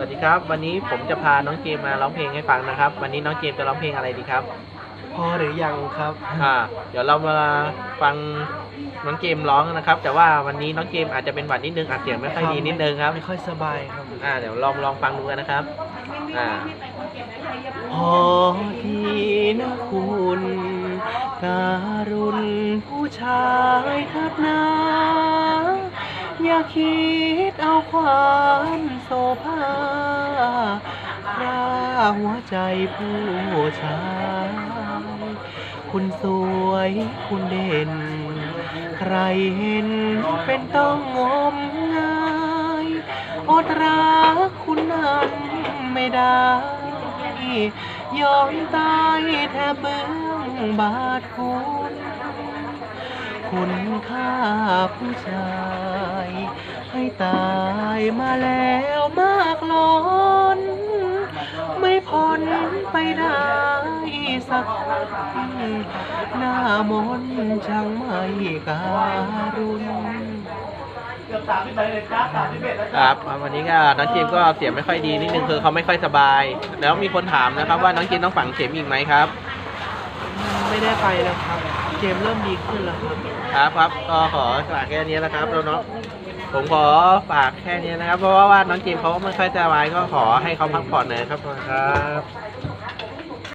สวัสดีครับ วันนี้ผมจะพาน้องเจมมาร้องเพลงให้ฟังนะครับ วันนี้น้องเจมจะร้องเพลงอะไรดีครับ พอหรือยังครับ อ่า เดี๋ยวเรามาฟังน้องเจมร้องนะครับ แต่ว่าวันนี้น้องเจมอาจจะเป็นหวัดนิดนึงอาจเสียงไม่ค่อยดีนิดนึงครับ ไม่ค่อยสบายครับ อ่า เดี๋ยวลองลองฟังดูกันนะครับ อ่าพอทีนะคุณการุณผู้ชายทัดนา อย่าคิดเอาความโสภาครา หัวใจผู้ชาย คุณสวยคุณเด่น ใครเห็นเป็นต้องงมงายอดรักคุณนั้นไม่ได้ยอมตายแทบเบื้องบาทคุณคุณค่าผู้ชาย ให้ตายมาแล้วมากล้นไม่พ้น ไปได้สักคนหน้ามนต์ช่างไม่การุณครับวันนี้ก็น้องเจมก็เสียงไม่ค่อยดีนิดนึงคือเขาไม่ค่อยสบาย แล้วมีคนถามนะครับว่าน้องเจมต้องฝังเข็มอีกไหมครับ ไม่ได้ไปแล้วครับเกมเริ่มดีขึ้นแล้วครับครับครับก็ขอฝากแค่นี้นะครับแล้วเนาะผมขอฝากแค่นี้นะครับ เพราะว่าน้องเจมเขาไม่ค่อยสบายก็ขอให้เขาพักผ่อนหน่อยครับขอบคุณครับ